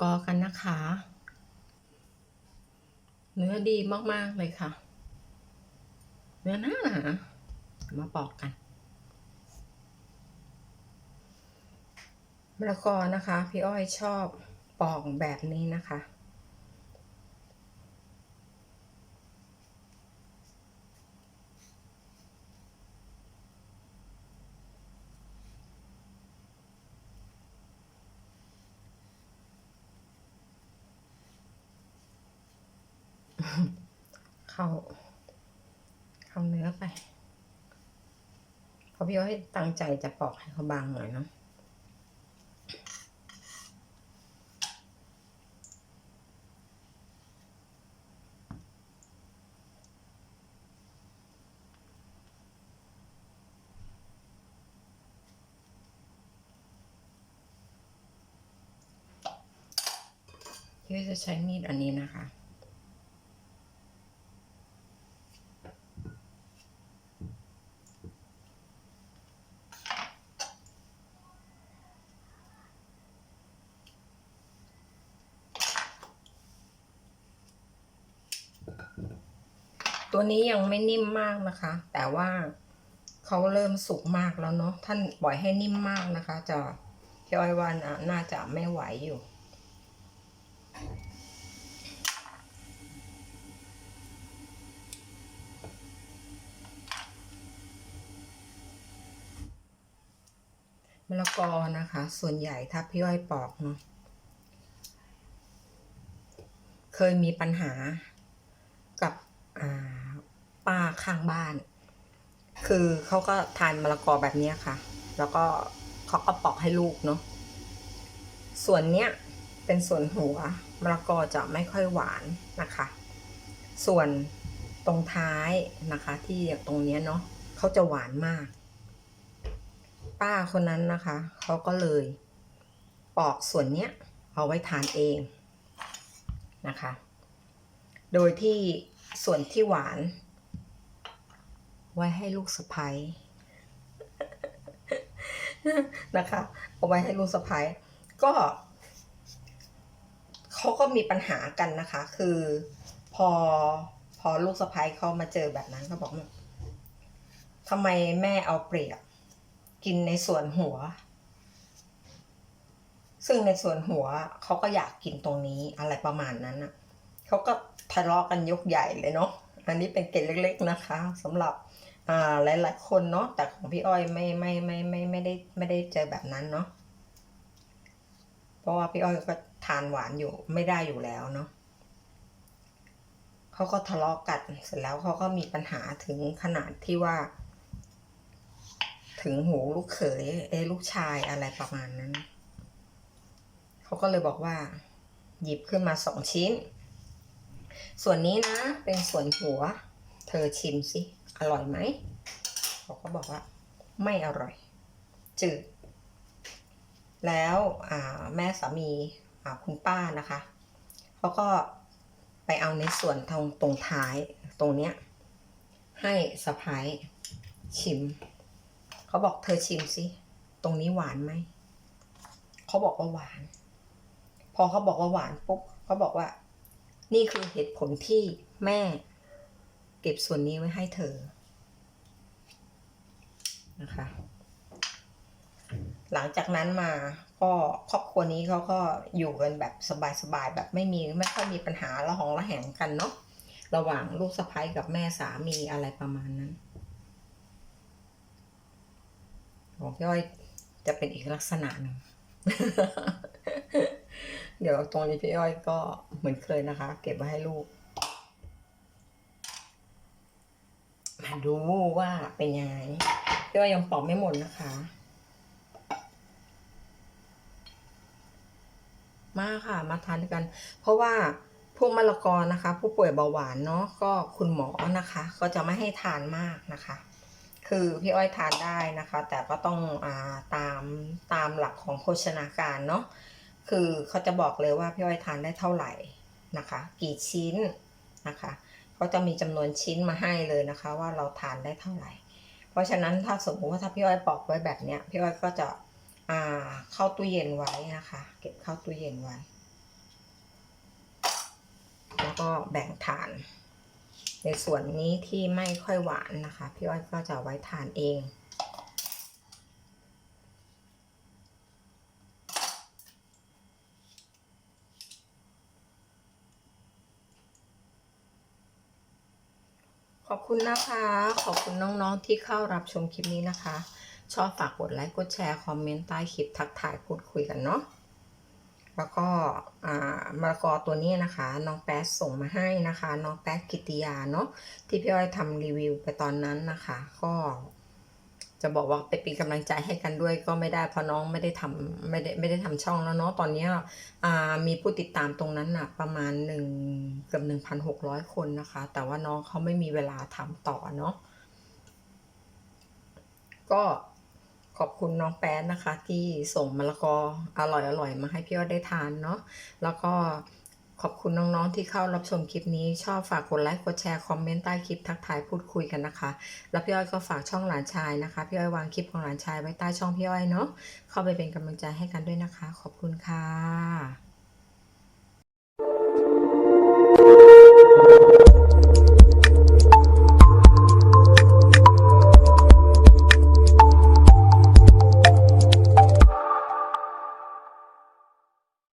กอกันนะคะ เนื้อดีมาก ๆ เลยค่ะ เนื้อหนาหนามาปอกกันมะละกอนะคะ พี่อ้อยชอบปอกแบบนี้นะคะ เข้าเข้าเนื้อไปเพราะพี่อ้อยตั้งใจจะปอกให้เขาบางหน่อยเนาะพี่อ้อยจะใช้มีดอันนี้นะคะ ตัวนี้ยังไม่นิ่มมากนะคะ แต่ว่าเขาเริ่มสุกมากแล้วเนาะท่านปล่อยให้นิ่มมากนะคะ จะพี่อ้อยว่าน่ะน่าจะไม่ไหวอยู่มะละกอนะคะ ส่วนใหญ่ถ้าพี่อ้อยปอกเนาะเคยมีปัญหากับอ่า ป้าข้างบ้าน คือเขาก็ทานมะละกอแบบนี้ค่ะ แล้วก็เขาก็ปอกให้ลูกเนาะส่วนเนี้ยเป็นส่วนหัวมะละกอจะไม่ค่อยหวานนะคะ ส่วนตรงท้ายนะคะ ที่ตรงเนี้ยเนาะเขาจะหวานมาก ป้าคนนั้นนะคะเขาก็เลยปอกส่วนเนี้ยเอาไว้ทานเองนะคะ โดยที่ส่วนที่หวาน ไว้ให้ลูกสะพ้ยนะคะ เอาไว้ให้ลูกสะพ้ยก็เขาก็มีปัญหากันนะคะ คือพอพอลูกสะพ้ยเขามาเจอแบบนั้นเขาบอกว่าทำไมแม่เอาเปรียบ กินในส่วนหัว ซึ่งในส่วนหัวเขาก็อยากกินตรงนี้อะไรประมาณนั้นน่ะเขาก็ทะเลาะกันยกใหญ่เลยเนาะอันนี้เป็นเกร็ดเล็ก ๆนะคะสำหรับ อ่าหลายคนเนาะแต่ของพี่อ้อยไม่ไม่ไม่ไม่ไม่ได้ไม่ได้เจอแบบนั้นเนาะเพราะว่าพี่อ้อยก็ทานหวานอยู่ไม่ได้อยู่แล้วเนาะเขาก็ทะเลาะกันเสร็จแล้วเขาก็มีปัญหาถึงขนาดที่ว่า ถึงหูลูกเขยเอลูกชายอะไรประมาณนั้นเขาก็เลยบอกว่า หยิบขึ้นมาสองชิ้น ส่วนนี้นะ เป็นส่วนหัว เธอชิมสิ อร่อยไหมเขาก็บอกว่า ไม่อร่อย จืด แล้วแม่สามีคุณป้านะคะเขาก็ไปเอาในส่วนตรงตรงท้ายตรงเนี้ย ให้สะพ้ายชิม เขาบอกเธอชิมสิตรงนี้หวานไหมเขาบอกว่าหวาน พอเขาบอกว่าหวานปุ๊บเขาบอกว่า นี่คือเหตุผลที่แม่ เก็บส่วนนี้ไว้ให้เธอ นะคะ หลังจากนั้นมาก็ครอบครัวนี้เขาก็อยู่กันแบบสบายๆแบบไม่มีไม่ค่อยมีปัญหาละหองละแหงกันเนาะระหว่างลูกสะใภ้กับแม่สามีอะไรประมาณนั้นของพี่อ้อยจะเป็นอีกลักษณะหนึ่งเดี๋ยวตรงนี้พี่อ้อยก็เหมือนเคยนะคะ เก็บไว้ให้ลูก มา ดูว่าเป็นยังไงพี่อ้อยยังปอกไม่หมดนะคะ มาค่ะมาทานด้วยกัน เพราะว่าพวกมะละกอนะคะ ผู้ป่วยเบาหวานเนาะก็คุณหมอนะคะ ก็จะไม่ให้ทานมากนะคะ คือพี่อ้อยทานได้นะคะ แต่ก็ต้องอาตามตามหลักของโภชนาการเนาะคือเขาจะบอกเลยว่าพี่อ้อยทานได้เท่าไหร่นะคะ กี่ชิ้นนะคะ ก็จะมีจำนวนชิ้นมาให้เลยนะคะ ว่าเราทานได้เท่าไหร่ เพราะฉะนั้นถ้าสมมติว่าถ้าพี่อ้อยปอกไว้แบบเนี้ยพี่อ้อยก็จะเอาเข้าตู้เย็นไว้นะคะ เก็บเข้าตู้เย็นไว้ แล้วก็แบ่งทาน ในส่วนนี้ที่ไม่ค่อยหวานนะคะ พี่อ้อยก็จะไว้ทานเอง ขอบคุณนะคะ ขอบคุณน้องๆที่เข้ารับชมคลิปนี้นะคะ ชอบฝากกดไลค์ กดแชร์ คอมเมนต์ใต้คลิปทักทายพูดคุยกันเนาะ แล้วก็อ่ามะละกอตัวนี้นะคะ น้องแป๊ดส่งมาให้นะคะ น้องแป๊ดกิติยาเนาะที่พี่อ้อยทำรีวิวไปตอนนั้นนะคะ ก็ จะบอกว่าไปเป็นกำลังใจให้กันด้วยก็ไม่ได้เพราะน้องไม่ได้ทำไม่ได้ไม่ได้ทำช่องแล้วเนาะตอนนี้อ่ามีผู้ติดตามตรงนั้นนะประมาณหนึ่งเกือบหนึ่งพันหกร้อยคนนะคะ แต่ว่าน้องเขาไม่มีเวลาทำต่อเนาะก็ขอบคุณน้องแป๊ดนะคะ ที่ส่งมะละกออร่อยอร่อยมาให้พี่อ้อได้ทานเนาะแล้วก็ ขอบคุณน้องๆที่เข้ารับชมคลิปนี้ ชอบฝากกดไลค์กดแชร์คอมเมนต์ใต้คลิปทักทายพูดคุยกันนะคะ แล้วพี่อ้อยก็ฝากช่องหลานชายนะคะ พี่อ้อยวางคลิปของหลานชายไว้ใต้ช่องพี่อ้อยเนาะเข้าไปเป็นกำลังใจให้กันด้วยนะคะ ขอบคุณค่ะ